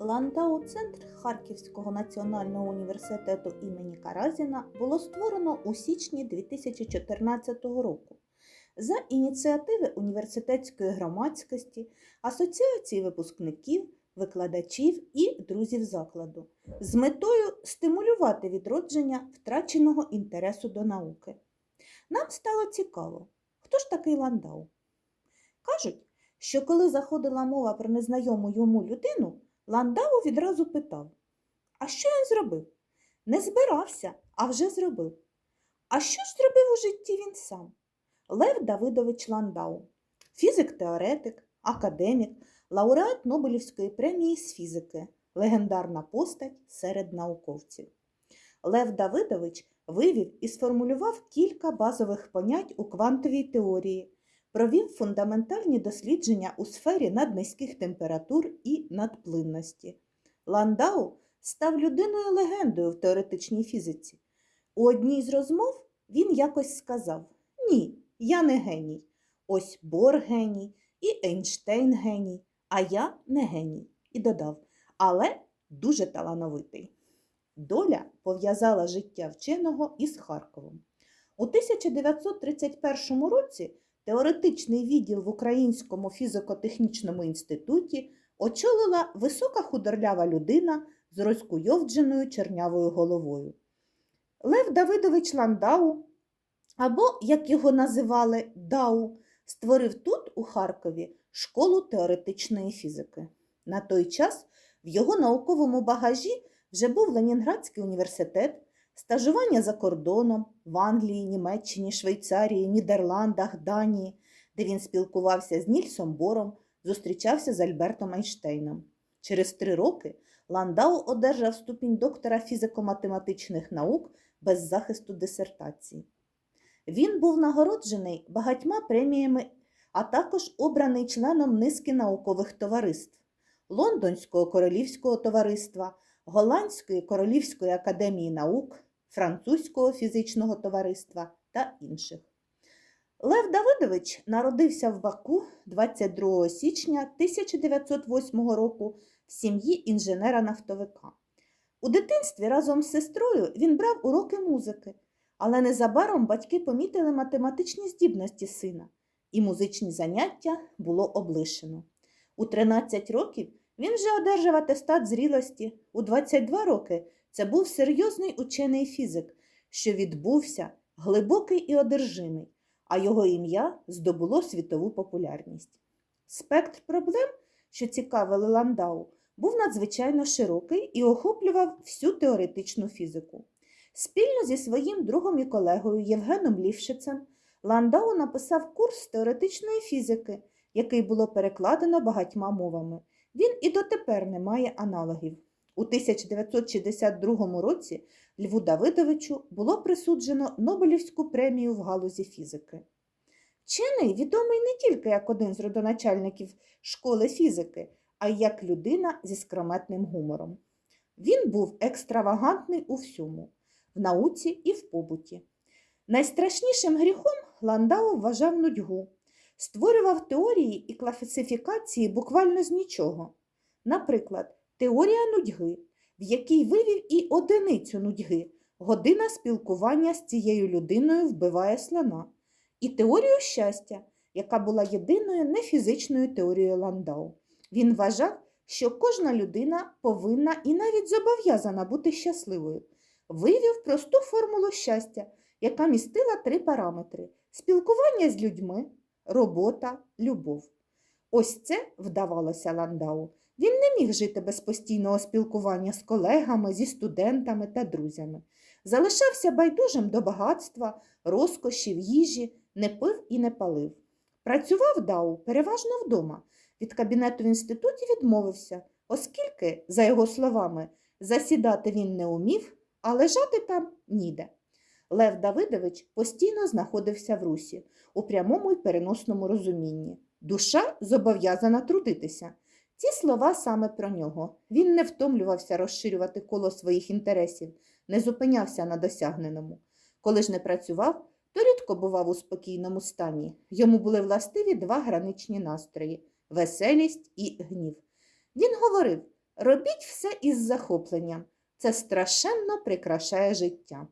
Ландау-центр Харківського національного університету імені Каразіна було створено у січні 2014 року за ініціативи університетської громадськості, асоціації випускників, викладачів і друзів закладу з метою стимулювати відродження втраченого інтересу до науки. Нам стало цікаво, хто ж такий Ландау? Кажуть, що коли заходила мова про незнайому йому людину, Ландау відразу питав: А що він зробив? Не збирався, а вже зробив. А що ж зробив у житті він сам? Лев Давидович Ландау, фізик-теоретик, академік, лауреат Нобелівської премії з фізики, легендарна постать серед науковців. Лев Давидович вивів і сформулював кілька базових понять у квантовій теорії, провів фундаментальні дослідження у сфері наднизьких температур і надплинності. Ландау став людиною легендою в теоретичній фізиці. У одній з розмов він якось сказав: Ні, я не геній. Ось Бор геній і Ейнштейн геній, а я не геній. І додав, але дуже талановитий. Доля пов'язала життя вченого із Харковом. У 1931 році теоретичний відділ в Українському фізико-технічному інституті очолила висока худорлява людина з розкуйовдженою чернявою головою. Лев Давидович Ландау, або, як його називали, Дау, створив тут, у Харкові, школу теоретичної фізики. На той час в його науковому багажі вже був Ленінградський університет, стажування за кордоном в Англії, Німеччині, Швейцарії, Нідерландах, Данії, де він спілкувався з Нільсом Бором, зустрічався з Альбертом Айнштейном. Через три роки Ландау одержав ступінь доктора фізико-математичних наук без захисту дисертації. Він був нагороджений багатьма преміями, а також обраний членом низки наукових товариств Лондонського королівського товариства, Голландської королівської академії наук, Французького фізичного товариства та інших. Лев Давидович народився в Баку 22 січня 1908 року в сім'ї інженера-нафтовика. У дитинстві разом з сестрою він брав уроки музики, але незабаром батьки помітили математичні здібності сина, і музичні заняття було облишено. У 13 років він вже одержав атестат зрілості. У 22 роки це був серйозний учений фізик, що відбувся глибокий і одержимий, а його ім'я здобуло світову популярність. Спектр проблем, що цікавили Ландау, був надзвичайно широкий і охоплював всю теоретичну фізику. Спільно зі своїм другом і колегою Євгеном Лівшицем Ландау написав курс теоретичної фізики, який було перекладено багатьма мовами. Він і дотепер не має аналогів. У 1962 році Льву Давидовичу було присуджено Нобелівську премію в галузі фізики. Вчений відомий не тільки як один з родоначальників школи фізики, а й як людина зі скрометним гумором. Він був екстравагантний у всьому в науці і в побуті. Найстрашнішим гріхом Ландау вважав нудьгу, створював теорії і класифікації буквально з нічого. Наприклад, теорія нудьги, в якій вивів і одиницю нудьги, година спілкування з цією людиною вбиває слона, і теорію щастя, яка була єдиною нефізичною теорією Ландау. Він вважав, що кожна людина повинна і навіть зобов'язана бути щасливою. Вивів просту формулу щастя, яка містила три параметри: спілкування з людьми, робота, любов. Ось це вдавалося Ландау. Він не міг жити без постійного спілкування з колегами, зі студентами та друзями. Залишався байдужим до багатства, розкошів, їжі, не пив і не палив. Працював Дау переважно вдома. Від кабінету в інституті відмовився, оскільки, за його словами, засідати він не умів, а лежати там ніде. Лев Давидович постійно знаходився в русі у прямому й переносному розумінні. Душа зобов'язана трудитися. Ці слова саме про нього. Він не втомлювався розширювати коло своїх інтересів, не зупинявся на досягненому. Коли ж не працював, то рідко бував у спокійному стані. Йому були властиві два граничні настрої веселість і гнів. Він говорив Робіть все із захопленням. Це страшенно прикрашає життя.